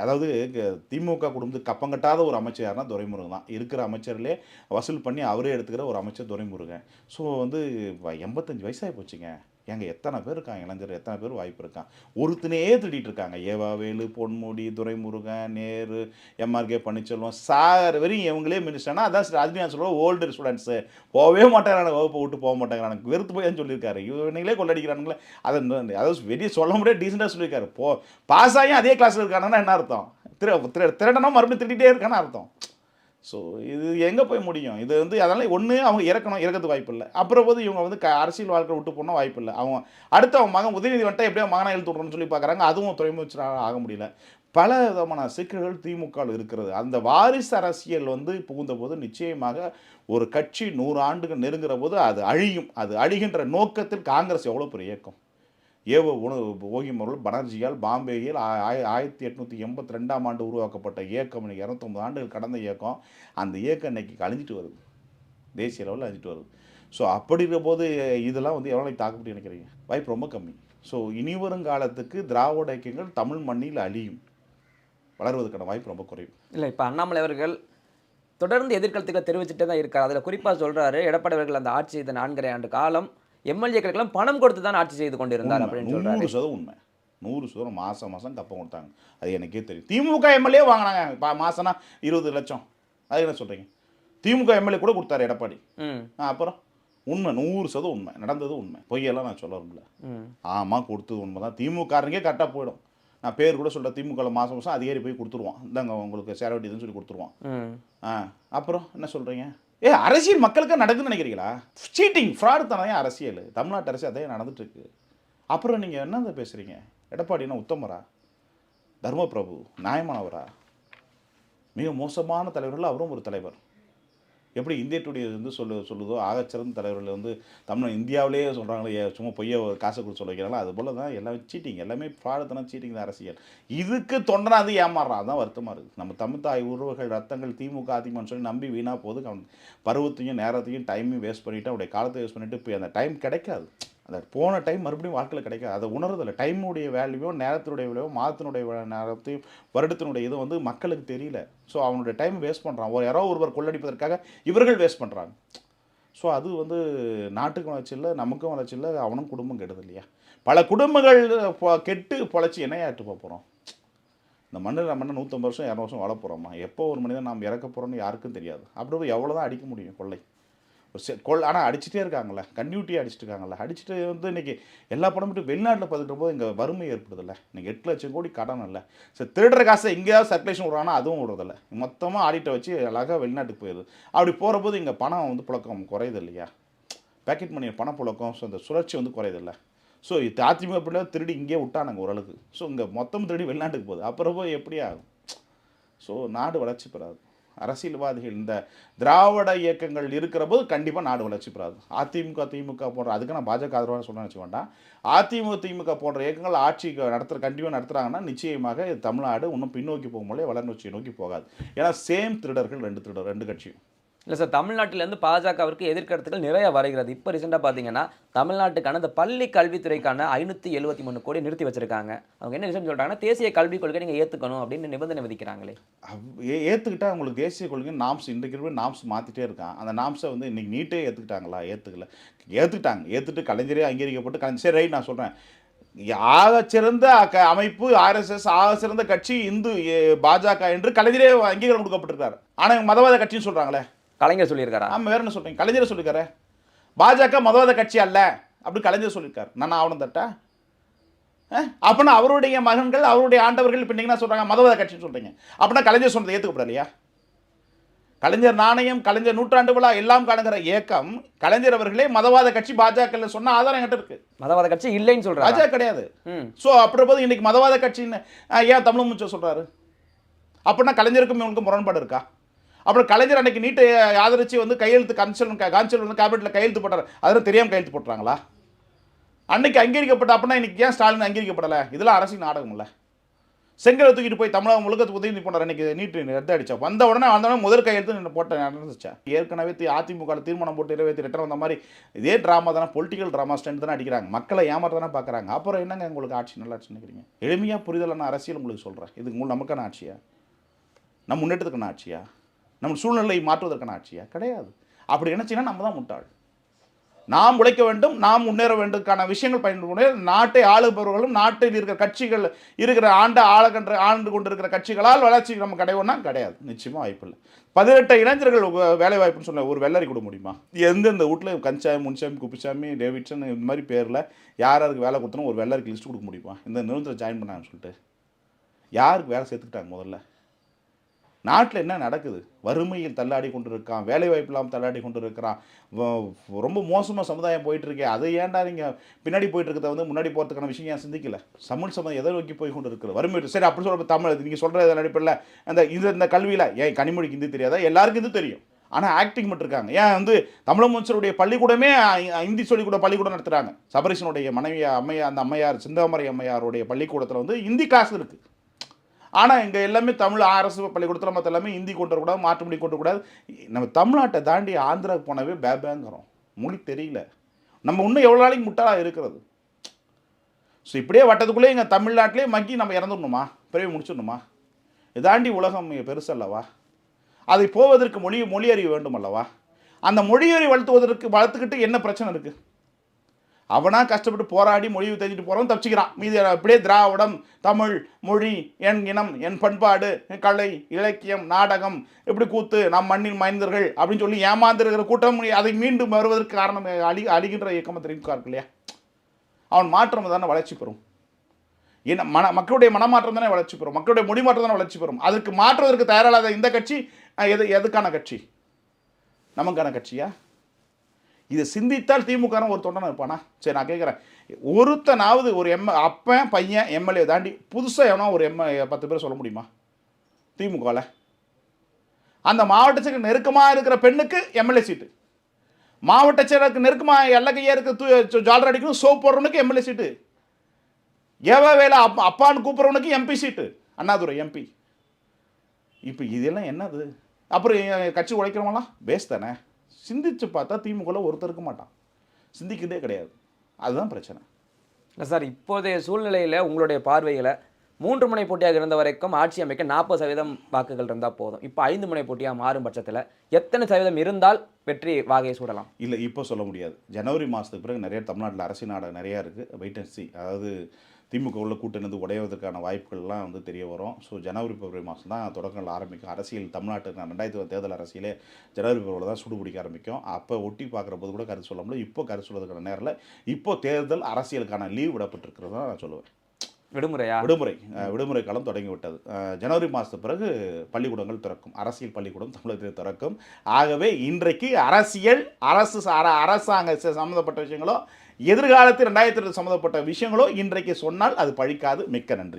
[SPEAKER 1] அதாவது திமுக குடும்பத்துக்கு கப்பங்கட்டாத ஒரு அமைச்சர் யாருன்னா துரைமுருகன் தான். இருக்கிற அமைச்சர்லே வசூல் பண்ணி அவரே எடுத்துக்கிற ஒரு அமைச்சர் துரைமுருகன். ஸோ வந்து எண்பத்தஞ்சு வயசாகி போச்சுங்க. ஏங்க எத்தனை பேர் இருக்காங்க? இளைஞர் எத்தனை பேர் வாய்ப்பு இருக்கான் ஒருத்தனே திட்டிகிட்டு இருக்காங்க. ஏவாவேலு பொன்முடி துரைமுருகன் நேரு எம்ஆர்கே பன்னீர்செல்வம் சார் வரையும் இவங்களே மினிஸ்டர்னா அதான் ரஜினிகாந்த் சொல்லுவோம் ஓல்டு ஸ்டூடெண்ட்ஸு போகவே மாட்டேங்கிறாங்க வகுப்பை விட்டு போக மாட்டேங்கிறாங்க வெறுத்து போய் சொல்லியிருக்காரு. இவங்களே கொள்ளடிக்கிறானுங்களே. அதை அதாவது வெளியே சொல்ல முடியாது டீசெண்டாக சொல்லியிருக்காரு. போ பாஸ் ஆகி அதே கிளாஸில் இருக்கானுன்னா என்ன அர்த்தம்? திரு திரு- திருடனா மறுபடியும் திட்டிகிட்டே இருக்கான்னு அர்த்தம். ஸோ இது எங்கே போய் முடியும்? இது வந்து அதனால் ஒன்று அவங்க இறக்கணும் இறக்கிறதுக்கு வாய்ப்பு இல்லை. அப்புறம் போது இவங்க வந்து க அரசியல் வாழ்க்கை விட்டு போனால் வாய்ப்பு இல்லை. அவங்க அடுத்து அவங்க மகன் உதயநிதி வந்துட்டு எப்படியோ மகனை எழுத்து விட்றோம்னு சொல்லி பார்க்குறாங்க அதுவும் துறைமுகச்சராக ஆக முடியல. பல விதமான சிக்கல்கள் திமுகவில் இருக்கிறது. அந்த வாரிசு அரசியல் வந்து புகுந்த போது நிச்சயமாக ஒரு கட்சி நூறு ஆண்டுகள் நெருங்குற போது அது அழியும். அது அழிகின்ற நோக்கத்தில் காங்கிரஸ் எவ்வளோ பெரிய இயக்கம்? ஏவோ உணவு ஓகிமருள் பனர்ஜியால் பாம்பேயில் ஆயிரத்தி எட்நூற்றி எண்பத்தி ரெண்டாம் ஆண்டு உருவாக்கப்பட்ட இயக்கம் இன்னைக்கு இரநூத்தொம்பது ஆண்டுகள் கடந்த இயக்கம். அந்த இயக்கம் இன்றைக்கி அழிஞ்சிட்டு வருது. தேசிய லெவலில் அழிஞ்சிட்டு வருது. ஸோ அப்படிங்கிற போது இதெல்லாம் வந்து எவ்வளோ தாக்கப்பட்டு நினைக்கிறீங்க? வாய்ப்பு ரொம்ப கம்மி. ஸோ இனி வரும் காலத்துக்கு திராவிட இயக்கங்கள் தமிழ் மண்ணில் அழியும். வளர்வதற்கான வாய்ப்பு ரொம்ப குறைவு.
[SPEAKER 2] இல்லை இப்போ அண்ணாமலை அவர்கள் தொடர்ந்து எதிர்கருத்துக்களை தெரிவிச்சுட்டே தான் இருக்கார். அதில் குறிப்பாக சொல்கிறாரு எடப்பாடி அவர்கள் அந்த ஆட்சி இந்த நான்கரை ஆண்டு காலம் எம்எல்ஏக்களுக்கெல்லாம் பணம் கொடுத்து தான் ஆட்சி செய்து கொண்டிருந்தார். அப்படின்னு சொல்றாரு.
[SPEAKER 1] நூறு சதம் உண்மை. நூறு சதம் மாதம் மாதம் கப்பம் கொடுத்தாங்க. அது எனக்கே தெரியும். திமுக எம்எல்ஏ வாங்கினாங்க. மாசம்னா இருபது லட்சம். அது என்ன சொல்கிறீங்க திமுக எம்எல்ஏ கூட கொடுத்தாரு எடப்பாடி. அப்புறம்? உண்மை. நூறு சதம் உண்மை. நடந்தது உண்மை. பொய்யெல்லாம் நான் சொல்ல விரும்பல ஆமாம் கொடுத்தது உண்மை தான். திமுகருங்கே கரெக்டாக போயிடும். நான் பேர் கூட சொல்ல திமுகவில் மாதம் மாதம் அதிகாரி போய் கொடுத்துருவான். இந்தாங்க உங்களுக்கு சேர வேண்டியதுன்னு சொல்லி கொடுத்துருவான். ஆ அப்புறம் என்ன சொல்கிறீங்க ஏ அரசியல் மக்களுக்கு நடக்குதுன்னு நினைக்கிறீங்களா? சீட்டிங் ஃப்ராடு தானே அரசியல்? தமிழ்நாட்டு அரசியல் அதே நடந்துட்டுருக்கு. அப்புறம் நீங்கள் என்ன பேசுகிறீங்க எடப்பாடினா உத்தமரா? தர்மபிரபு நியாயமானவரா? மிக மோசமான தலைவர்கள் அவரும் ஒரு தலைவர். எப்படி இந்திய டுடே வந்து சொல்லு சொல்லுதோ ஆகச்சிறந்த தலைவர்கள் வந்து தமிழ் இந்தியாவிலேயே சொல்கிறாங்களே சும்மா பொய்ய காசை கொடுத்து சொல்ல வைக்கிறாங்களோ? அது போல தான் எல்லாமே சீட்டிங் எல்லாமே ஃப்ராடுத்தனம் சீட்டிங் தான் அரசியல். இதுக்கு தொண்டனா அது ஏமாறுறான். அதான் வருத்தமாக இருக்குது நம்ம தமிழ் தாய் உறவுகள் ரத்தங்கள் திமுக அதிமுகன்னு சொல்லி நம்பி வீணாக போகுது. அவன் பருவத்தையும் நேரத்தையும் டைமையும் வேஸ்ட் பண்ணிவிட்டு அவருடைய காலத்தை வேஸ்ட் பண்ணிவிட்டு இப்போ அந்த டைம் கிடைக்காது. அந்த போன டைம் மறுபடியும் வாழ்க்கையில் கிடைக்காது. அதை உணர்றதில்ல. டைமுடைய வேல்யூவோ நேரத்தினுடைய வேல்யூவோ மாதத்தினுடைய நேரத்தையும் வருடத்தினுடைய இது வந்து மக்களுக்கு தெரியல. ஸோ அவனுடைய டைம் வேஸ்ட் பண்ணுறான் ஒரு யாரோ ஒருவர் கொள்ளடிப்பதற்காக இவர்கள் வேஸ்ட் பண்ணுறாங்க ஸோ அது வந்து நாட்டுக்கும் வளர்ச்சி இல்லை நமக்கும் வளர்ச்சி இல்லை அவனும் குடும்பம் கெடுது இல்லையா? பல குடும்பங்கள் கெட்டு பொழைச்சி என்னையாட்டு போகிறோம் இந்த மண்ணில் நம்ம மண்ணை நூற்றம்பது வருஷம் இரநூறு வருஷம் வாழ போகிறோமா எப்போ ஒரு மனிதன் நாம் இறக்க போகிறோம்னு யாருக்கும் தெரியாது. அப்படி எவ்வளோ தான் அடிக்க முடியும் கொள்ளை? கொள் ஆனால் அடிச்சுட்டே இருக்காங்களே கன்டினியூட்டியாக அடிச்சிட்டு இருக்காங்கல்ல அடிச்சுட்டு வந்து இன்றைக்கி எல்லா படம் மட்டும் வெளிநாட்டில் பார்த்துட்டு போது இங்கே வறுமை ஏற்படுதில்ல. இன்றைக்கி எட்டு லட்சம் கோடி கடன் இல்லை. சரி திருடுற காசை எங்கேயாவது சர்க்குலேஷன் விடுறானா அதுவும் விடுறதில்ல. மொத்தமாக ஆடிட்டை வச்சு அழகாக வெளிநாட்டுக்கு போயிடுது அப்படி போகிற போது இங்கே பணம் வந்து புழக்கம் குறையுது இல்லையா? பேக்கெட் மணி பணப்புழக்கம் ஸோ அந்த சுழற்சி வந்து குறையுதில்ல ஸோ இது அதிமுக பிள்ளை திருடி இங்கேயே விட்டானுங்க ஓரளவுக்கு. ஸோ இங்கே மொத்தம் திருடி வெளிநாட்டுக்கு போகுது. அப்புறம் போய் எப்படி ஆகும்? ஸோ நாடு வளர்ச்சி பெறாது. அரசியல்வாதிகள் இந்த திராவிட இயக்கங்கள் இருக்கிற போது கண்டிப்பாக நாடு வளர்ச்சி பெறாது. அதிமுக திமுக போன்ற அதுக்கு நான் பாஜக ஆதரவாக சொல்ல நினச்ச வேண்டாம். அதிமுக திமுக போன்ற இயக்கங்கள் ஆட்சி நடத்துகிற கண்டிப்பாக நடத்துகிறாங்கன்னா நிச்சயமாக இது தமிழ்நாடு இன்னும் பின்னோக்கி போகும்போதே வளர்ச்சியை நோக்கி போகாது. ஏன்னா சேம் திருடர்கள் ரெண்டு திருடர் ரெண்டு கட்சியும்
[SPEAKER 2] இல்லை சார் தமிழ்நாட்டிலேருந்து பாஜகவிற்கு எதிர்கருத்துக்கள் நிறைய வரைகிறது. இப்போ ரீசெண்டாக பார்த்தீங்கன்னா தமிழ்நாட்டுக்கான இந்த பள்ளி கல்வித்துறைக்கான ஐநூற்றி எழுபத்தி மூணு கோடி நிறுத்தி வச்சிருக்காங்க. அவங்க என்ன விஷயம் சொல்கிறாங்கன்னா தேசிய கல்விக் கொள்கை நீங்கள் ஏற்றுக்கணும் அப்படின்னு நிபந்தனை விதிக்கிறாங்களே.
[SPEAKER 1] அவ்- ஏ ஏற்றுக்கிட்டா உங்களுக்கு தேசிய கொள்கை நாம்ஸ் இன்றைக்கு நாம்ஸ் மாற்றிட்டே இருக்கான். அந்த நாம்ஸை வந்து இன்றைக்கி நீட்டே ஏற்றுக்கிட்டாங்களா ஏற்றுக்கல ஏற்றுக்கிட்டாங்க ஏற்றுட்டு கலைஞரே அங்கீகரிக்கப்பட்டு கலைஞர். சரி ரைட் நான் சொல்கிறேன் ஆகச்சிறந்த க அமைப்பு ஆர்எஸ்எஸ் ஆக சிறந்த கட்சி இந்து பாஜக என்று கலைஞரே அங்கீகாரம் கொடுக்கப்பட்டிருக்காரு ஆனால் மதவாத கட்சின்னு சொல்கிறாங்களே
[SPEAKER 2] கலைஞர் சொல்லியிருக்காரா?
[SPEAKER 1] ஆமாம் வேற என்ன சொல்கிறீங்க கலைஞரை சொல்லியிருக்காரு. பாஜக மதவாத கட்சி அல்ல அப்படி கலைஞர் சொல்லியிருக்காரு. நான் ஆவணம் தட்டா? அப்படின்னா அவருடைய மகன்கள் அவருடைய ஆண்டவர்கள் இப்போ நீங்கள் சொல்கிறாங்க மதவாத கட்சின்னு சொல்கிறீங்க அப்படின்னா கலைஞர் சொன்னதை ஏற்றுக்கப்படலையா கலைஞர் நாணயம் கலைஞர் நூற்றாண்டு விழா எல்லாம் காணுங்கிற இயக்கம் கலைஞர் அவர்களே மதவாத கட்சி பாஜக சொன்ன ஆதாரம் என்கிட்ட இருக்கு.
[SPEAKER 2] மதவாத கட்சி இல்லைன்னு சொல்கிறாங்க
[SPEAKER 1] பாஜக கிடையாது. ஸோ அப்புறம் போது இன்னைக்கு மதவாத கட்சின்னு ஏன் தமிழ் முச்ச சொல்றாரு? அப்படின்னா கலைஞருக்கும் இவனுக்கு முரண்பாடு இருக்கா? அப்புறம் கலைஞர் அன்னைக்கு நீட்டை ஆதரிச்சு வந்து கையெழுத்து கன்சல் கான்சல் வந்து கேபினெட்டில் கையெழுத்து போட்டார். அதெல்லாம் தெரியாமல் கையெழுத்து போட்டுறாங்களா? அன்னைக்கு அங்கீகரிக்கப்பட்ட அப்படின்னா இன்னைக்கு ஏன் ஸ்டாலின் அங்கீகரிக்கப்படலை? இதெல்லாம் அரசின் நாடகம் இல்லை செங்கலை தூக்கிட்டு போய் தமிழகம் முழுக்க உதவி போனார் அன்னைக்கு நீட்டு ரத்து அடிச்சா வந்த உடனே வந்த உடனே முதல் கையெழுத்து நின்று போட்ட நடந்துச்சா? ஏற்கனவே அதிமுகவில் அதிமுக தீர்மானம் போட்டு இருபத்தி ரிட்டர் வந்த மாதிரி இதே ட்ராமா தானே பொலிட்டிக்கல் ட்ராமா ஸ்டெண்ட் தானே அடிக்கிறாங்க. மக்களை ஏமாற்ற தானே பார்க்குறாங்க அப்புறம் என்னங்க உங்களுக்கு ஆட்சி நல்லா ஆட்சி நினைக்கிறீங்க எளிமையாக புரிதலான அரசியல் உங்களுக்கு சொல்கிறேன் இதுக்கு உங்களுக்கு நமக்கான ஆட்சியா? நம்ம முன்னேற்றத்துக்கான ஆட்சியா? நம்ம சூழ்நிலையை மாற்றுவதற்கான ஆட்சியா? கிடையாது. அப்படி நினைச்சீங்கன்னா நம்ம தான் முட்டாள். நாம் உழைக்க வேண்டும் நாம் முன்னேற வேண்டும்க்கான விஷயங்கள் பயன்படுத்த நாட்டை ஆளுபவர்களும் நாட்டில் இருக்கிற கட்சிகள் இருக்கிற ஆண்ட ஆளுகின்ற ஆண்டு கொண்டிருக்கிற கட்சிகளால் வளர்ச்சி நம்ம கிடையோன்னா கிடையாது. நிச்சயமாக வாய்ப்பில்லை பதினெட்டு இளைஞர்கள் வேலை வாய்ப்புன்னு சொன்ன ஒரு வெள்ளரி கொடுக்க முடியுமா? எந்தெந்த வீட்டில் கஞ்சாமி முன்சாமி குப்பிசாமி டேவிட்சன் இந்த மாதிரி பேரில் யார் யாருக்கு வேலை கொடுத்தனும் ஒரு வெள்ளரிக்கு லிஸ்ட் கொடுக்க முடியுமா? இந்த நிறுவனத்தில் ஜாயின் பண்ணாங்கன்னு சொல்லிட்டு. யாருக்கு வேலை சேர்த்துக்கிட்டாங்க முதல்ல? நாட்டில் என்ன நடக்குது? வறுமையில் தள்ளாடி கொண்டு இருக்கான் வேலை வாய்ப்பு இல்லாமல் தள்ளாடி கொண்டு இருக்கிறான் ரொம்ப மோசமாக சமுதாயம் போயிட்டுருக்கே அதை ஏன்டா நீங்கள் பின்னாடி போயிட்டுருக்கிறத வந்து முன்னாடி போகிறதுக்கான விஷயம் ஏன் சிந்திக்கல? தமிழ் சமுதாயம் எதை நோக்கி போய் கொண்டு இருக்கிற வறுமை சரி அப்படி சொல்ல தமிழ் நீங்கள் சொல்கிற அடிப்படையில்? அந்த இந்த இந்த கல்வியில் ஏன் கனிமொழிக்கு ஹிந்தி தெரியாதா? எல்லாருக்கும் இது தெரியும். ஆனால் ஆக்டிங் மட்டும் இருக்காங்க. ஏன் வந்து தமிழமைச்சருடைய பள்ளிக்கூடமே இந்தி சொல்லிக்கூட பள்ளிக்கூடம் நடத்துகிறாங்க சபரீஷனுடைய மனைவி அம்மையார் அந்த அம்மையார் சிந்தாமரை அம்மையாருடைய பள்ளிக்கூடத்தில் வந்து இந்தி கிளாஸ் இருக்குது ஆனால் இங்கே எல்லாமே தமிழ் அரசு பள்ளிக்கூடத்தில் மற்ற எல்லாமே ஹிந்தி கொண்டு வரக்கூடாது மாற்று மொழி கொண்டு கூடாது நம்ம தமிழ்நாட்டை தாண்டி ஆந்திராவுக்கு போனவே பேபேங்கிறோம். மொழி தெரியல. நம்ம இன்னும் எவ்வளோ நாளைக்கு முட்டாளாக இருக்கிறது? ஸோ இப்படியே வட்டத்துக்குள்ளே இங்கே தமிழ்நாட்டிலே மக்கி நம்ம இறந்துடணுமா? பிறவி முடிச்சிடணுமா? இதாண்டி உலகம் பெருசு அல்லவா? அதை போவதற்கு மொழி மொழியறிவு வேண்டும் அல்லவா? அந்த மொழியறி வளர்த்துவதற்கு வளர்த்துக்கிட்டு என்ன பிரச்சனை இருக்குது அவனாக கஷ்டப்பட்டு போராடி மொழியை தெரிஞ்சுட்டு போகிறவன் தப்பிச்சுக்கிறான். மீதி அப்படியே திராவிடம் தமிழ் மொழி என் இனம் என் பண்பாடு என் கலை இலக்கியம் நாடகம் இப்படி கூத்து நம் மண்ணின் மைந்தர்கள் அப்படின்னு சொல்லி ஏமாந்திருக்கிற கூட்டம் அதை மீண்டும் வருவதற்கு காரணம் அழி அழிகின்ற இயக்கம் திமுக இருக்கு இல்லையா? அவன் மாற்றம் தானே வளர்ச்சி பெறும். என்ன மன மக்களுடைய மனமாற்றம் தானே வளர்ச்சி பெறும். மக்களுடைய மொழி மாற்றம் தானே வளர்ச்சி பெறும். அதற்கு மாற்றுவதற்கு தயாரில்லாத இந்த கட்சி எது எதுக்கான கட்சி? நமக்கான கட்சியா? இதை சிந்தித்தால் திமுக ஒரு தொண்டனை இருப்பானா? சரி நான் கேட்குறேன். ஒருத்தனாவது ஒரு எம் அப்பன் பையன் எம்எல்ஏ தாண்டி புதுசாக எவனோ ஒரு எம் பத்து பேர் சொல்ல முடியுமா? திமுகவில் அந்த மாவட்ட செயலருக்கு நெருக்கமாக இருக்கிற பெண்ணுக்கு எம்எல்ஏ சீட்டு. மாவட்ட செயலருக்கு நெருக்கமாக எல்லக்கையா இருக்க ஜாலர் அடிக்கணும் சோப் போடுறவனுக்கு எம்எல்ஏ சீட்டு. ஏவ வேலை அப்பா அப்பான்னு கூப்பிட்றவனுக்கு எம்பி சீட்டு. அண்ணாதுரை எம்பி. இப்போ இதெல்லாம் என்னது? அப்புறம் கட்சி உழைக்கிறவங்களாம் பேஸ் தானே? சிந்திச்சு பார்த்தா திமுகவில் ஒருத்தர் இருக்க மாட்டான். சிந்திக்கிறதே கிடையாது. அதுதான் பிரச்சனை.
[SPEAKER 2] இல்லை சார் இப்போதைய சூழ்நிலையில் உங்களுடைய பார்வையில் மூன்று முனை போட்டியாக இருந்த வரைக்கும் ஆட்சி அமைக்க நாற்பது சதவீதம் வாக்குகள் இருந்தால் போதும். இப்போ ஐந்து முனை போட்டியாக மாறும் பட்சத்தில் எத்தனை சதவீதம் இருந்தால் வெற்றி வாகையை சூடலாம்?
[SPEAKER 1] இல்லை இப்போ சொல்ல முடியாது. ஜனவரி மாதத்துக்கு பிறகு நிறைய தமிழ்நாட்டில் அரசியல் நாடகம் நிறையா இருக்குது வெயிட் அண்ட் சி அதாவது திமுக உள்ள கூட்டணி உடையவதற்கான வாய்ப்புகள்லாம் வந்து தெரிய வரும். ஸோ ஜனவரி பிப்ரவரி மாதம் தான் தொடக்கங்கள் ஆரம்பிக்கும். அரசியல் தமிழ்நாட்டு ரெண்டாயிரத்தி தேர்தல் அரசியலே ஜனவரி பிப்ரவரியில் தான் சூடு பிடிக்க ஆரம்பிக்கும். அப்போ ஒட்டி பார்க்குற போது கூட கருத்து சொல்ல முடியும் இப்போ கருத்து சொல்வதற்கான நேரில் இப்போ தேர்தல் அரசியலுக்கான லீவ் விடப்பட்டிருக்கிறது தான் நான் சொல்லுவேன்.
[SPEAKER 2] விடுமுறையா?
[SPEAKER 1] விடுமுறை விடுமுறை காலம் தொடங்கி விட்டது. ஜனவரி மாதத்து பிறகு பள்ளிக்கூடங்கள் திறக்கும். அரசியல் பள்ளிக்கூடம் தமிழகத்தில் திறக்கும். ஆகவே இன்றைக்கு அரசியல் அரசு அரசாங்க சம்மந்தப்பட்ட விஷயங்களோ எதிர்காலத்தில் ரெண்டாயிரத்தி இருபது சம்மந்தப்பட்ட விஷயங்களோ இன்றைக்கு சொன்னால் அது பழிக்காது. மிக்க நன்றி.